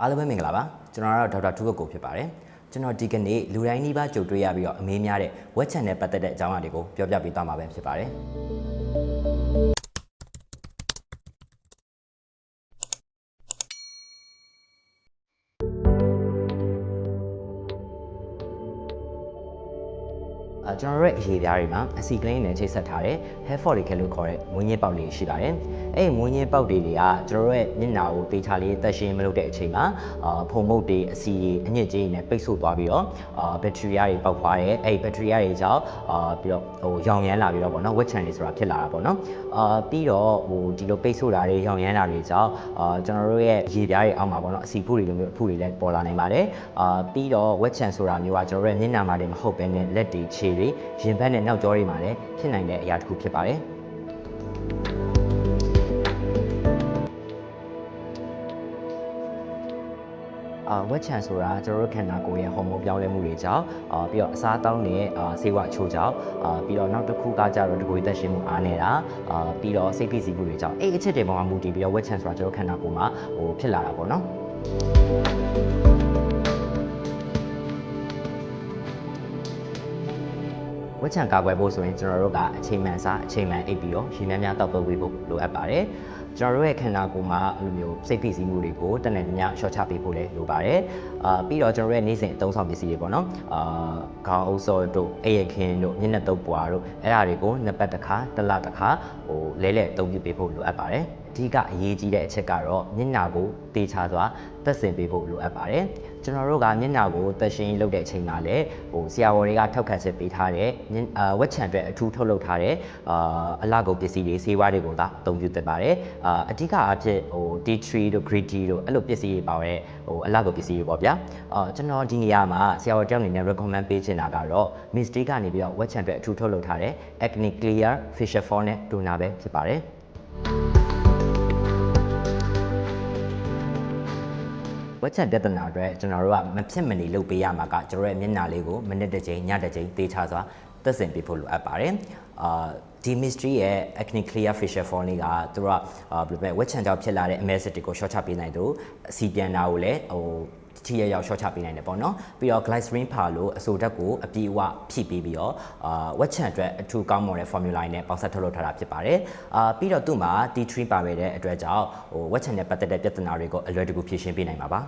အားလုံးပဲမင်္ဂလာပါကျွန်တော်ကတော့ဒေါက်တာထူးကိုဖြစ်ပါတယ်ကျွန်တော်ဒီကနေ့လူတိုင်းနှိပါကြုံတွေ့ရပြီးတော့အမေးများတဲ့ web channel နဲ့ပတ်သက်တဲ့အကြောင်းအရာတွေကိုပြောပြပေးသွားမှာပဲဖြစ်ပါတယ် ကျွန်တော်တို့ရဲ့အရေးပြားတွေမှာအစီကလင်းနဲ့ချိတ်ဆက်ထားတဲ့ hair follicle လို့ခေါ်တဲ့မွေးညစ်ပေါက်လေးရှိပါတယ်။အဲ့ဒီမွေးညစ်ပေါက်တွေတွေကကျွန်တော်တို့ရဲ့မျက်နှာကိုတေချာလေးတက်ရှင်းမလုပ်တဲ့အချိန်မှာအာဖုံမုတ်တွေအစီတွေအညစ်အကြေးတွေနဲ့ပိတ်ဆို့သွားပြီးတော့အာဘက်ထရီယာတွေပေါက်သွားတယ်။အဲ့ဒီဘက်ထရီယာတွေကြောင့်အာပြီးတော့ဟိုရောင်ရမ်းလာပြီးတော့ပေါ့နော်ဝက်ချန်တွေဆိုတာဖြစ်လာတာပေါ့နော်။အာပြီးတော့ဟိုဒီလိုပိတ်ဆို့တာတွေရောင်ရမ်းတာတွေကြောင့်အာကျွန်တော်တို့ရဲ့ရေပြားတွေအောက်မှာပေါ့နော်အစီဖုတွေလိုမျိုးအဖုတွေလည်းပေါ်လာနိုင်ပါတယ်။အာပြီးတော့ဝက်ချန်ဆိုတာမျိုးကကျွန်တော်တို့ရဲ့မျက်နှာမှာတည်းမဟုတ်ဘဲနဲ့လက်တွေခြေတွေရင်ဘတ်နဲ့နောက်ကျောတွေမှာလည်းဖြစ်နိုင်တဲ့အရာတစ်ခုဖြစ်ပါတယ်။အာဝက်ချန်ဆိုတာကျွန်တော်တို့ခန္ဓာကိုယ်ရဲ့ဟော်မုန်းပြောင်းလဲမှုတွေကြောင့်အာပြီးတော့အစားအသောက်နဲ့အာဆေးဝါးအချို့ကြောင့်အာပြီးတော့နောက်တစ်ခုကကြတော့တကိုယ်သက်ရှင်မှုအားနေတာအာပြီးတော့စိတ်ဖိစီးမှုတွေကြောင့်အဲ့အချက်တွေပေါ်မှာမူတည်ပြီးတော့ဝက်ချန်ဆိုတာကျွန်တော်တို့ခန္ဓာကိုယ်မှာဟိုဖြစ်လာတာပေါ့နော် ဝက်ချန်ကာကွယ်ဖို့ဆိုရင်ကျွန်တော်တို့ကအချိန်မှန်စားအချိန်မှန်အိပ်ပြီးတော့ရေများများတောက်သုံးပေးဖို့လိုအပ်ပါတယ်ကျွန်တော်တို့ရဲ့ခန္ဓာကိုယ်မှာအဲ့လိုမျိုးစိတ်ဖိစီးမှုတွေကိုတနေ့တညရှော့ချပေးဖို့လည်းလိုပါတယ်အာပြီးတော့ကျွန်တော်တို့ရဲ့နေ့စဉ်အသုံးဆောင်ပစ္စည်းတွေပေါ့နော်အာခေါင်းအုပ်စောတို့အိပ်ရခင်းတို့ညနေတုပ်ပွားတို့အဲ့ဒါတွေကိုနှစ်ပတ်တစ်ခါတစ်လတစ်ခါဟိုလဲလဲအသုံးပြုပေးဖို့လိုအပ်ပါတယ်အဓိကအရေးကြီးတဲ့အချက်ကတော့မျက်နှာကိုတေချာစွာသက်ဆင်ပေးဖို့လိုအပ်ပါတယ်ကျွန်တော်တို့ကမျက်နှာကိုသက်ရှင်လုပ်တဲ့အချိန်မှာလည်းဟိုဆရာဝန်တွေကထောက်ခံချက်ပေးထားတဲ့အာဝက်ချန်အတွက်အထူးထုတ်လုပ်ထားတဲ့အာအလှကုန်ပစ္စည်းတွေဆေးဝါးတွေကိုသာအသုံးပြုသင့်ပါတယ်အာအဓိကအဖြစ်ဟို T3 တို့ Green Tea တို့အဲ့လိုပစ္စည်းတွေပါတဲ့ဟိုအလှကုန်ပစ္စည်းတွေပေါ့ဗျာအာကျွန်တော်ဒီနေရာမှာဆရာဝန်တယောက်အနေနဲ့ recommend ပေးချင်တာကတော့ Misty ကနေပြီးတော့ဝက်ချန်အတွက်အထူးထုတ်လုပ်ထားတဲ့ Acne Clear Facial Foam နဲ့ Toner ပဲဖြစ်ပါတယ်ဝ က်ချက်ပြဿနာအတွက်ကျွန်တော်တို့ကမဖြစ်မနေလုပ်ပေးရမှာကကျွန်တော်ရဲ့မျက်နှာလေးကိုမိနစ်တစ်ချိန်ညတစ်ချိန်သေချာစွာသက်ဆင်ပေးဖို့လိုအပ်ပါတယ်အာဒီ mystery ရဲ့ acne clear facial foam လေးကသူတို့ကအာဘယ်လိုပဲဝက်ချန်ကြောင့်ဖြစ်လာတဲ့ acid တွေကို short ချပေးနိုင်တယ်အစီပြန်တာကိုလည်းဟို ချီရရောက် short ချပေးနိုင်တယ်ပေါ့နော်ပြီးတော့ glycerin ဖာလို့အဆိုဓာတ်ကိုအပြည့်အဝဖြည့်ပေးပြီးတော့အာဝက်ချန်အတွက်အထူးကောင်းမွန်တဲ့ formula နဲ့ပေါက်ဆက်ထုတ်လုပ်ထားတာဖြစ်ပါတယ်အာပြီးတော့သူ့မှာ T3 ပါပဲတဲ့အတွက်ကြောင့်ဟိုဝက်ချန်နဲ့ပတ်သက်တဲ့ပြဿနာတွေကိုအလွယ်တကူဖြေရှင်းပေးနိုင်မှာပါ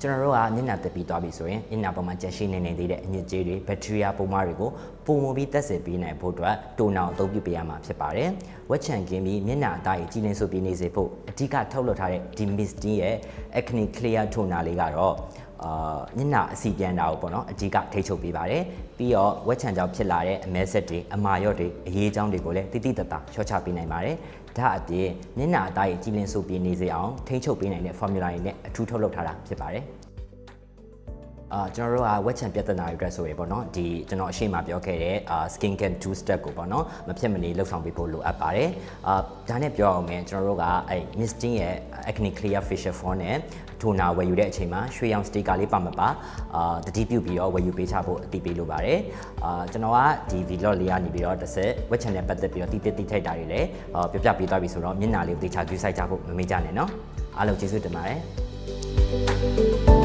ကျွန်တော်တို့ကမျက်နှာတက်ပြီးသွားပြီဆိုရင်မျက်နှာပေါ်မှာကြက်ရှိနေနေသေးတဲ့အညစ်အကြေးတွေဘက်ထရီယာပုံမှန်တွေကိုပုံမပြီးတက်ဆင်ပေးနိုင်ဖို့အတွက်တိုနာကိုအသုံးပြုပေးရမှာဖြစ်ပါတယ်။ဝက်ချန်ကင်းပြီးမျက်နှာအသားကြီးကြည်လင်းဆိုပြီးနေစေဖို့အဓိကထုတ်လုပ်ထားတဲ့ဒီ Misty ရဲ့ Acne Clear Toner လေးကတော့ အာမျက်နှာအစီပြန်တာကိုပေါ့နော်အဓိကထိချုပ်ပေးပါတယ်ပြီးတော့ဝက်ချန်ကြောင့်ဖြစ်လာတဲ့အမဲဆက်တွေအမာရော့တွေအရေးချောင်းတွေကိုလည်းတိတိတတ်တာချော့ချပေးနိုင်ပါတယ်ဒါအပြင်မျက်နှာအသားကြီးကြည်လင်းဆိုပြီးနေစေအောင်ထိချုပ်ပေးနိုင်တဲ့ formula တွေနဲ့အထူးထုတ်လုပ်ထားတာဖြစ်ပါတယ် အာကျွန်တော်တို့ကဝက်ချန်ပြဿနာတွေအတွက်ဆိုရင်ပေါ့နော်ဒီကျွန်တော်အရှိမပြောခဲ့တဲ့အာ skin care two step ကိုပေါ့နော်မဖြစ်မနေလှုပ်ဆောင်ပေးဖို့လိုအပ်ပါတယ်အာဒါနဲ့ပြောအောင်မယ်ကျွန်တော်တို့ကအဲ misting ရဲ့ acne clear facial foam နဲ့ထိုနာဝယ်ယူတဲ့အချိန်မှာရွှေရောင်စတီကာလေးပါမပါအာတတိပြုပြီးတော့ဝယ်ယူပေးချဖို့အတိပေးလိုပါတယ်အာကျွန်တော်ကဒီ vlog လေးကနေပြီးတော့တစ်ဆက်ဝက်ချန်နဲ့ပတ်သက်ပြီးတော့တိတိတိထိုက်တာတွေလည်းအာပြောပြပေးသွားပြီဆိုတော့မျက်နှာလေးကိုတေချာကြည့်ဆိုင်ကြဖို့မမေ့ကြနဲ့နော်အားလုံးကျေးဇူးတင်ပါတယ်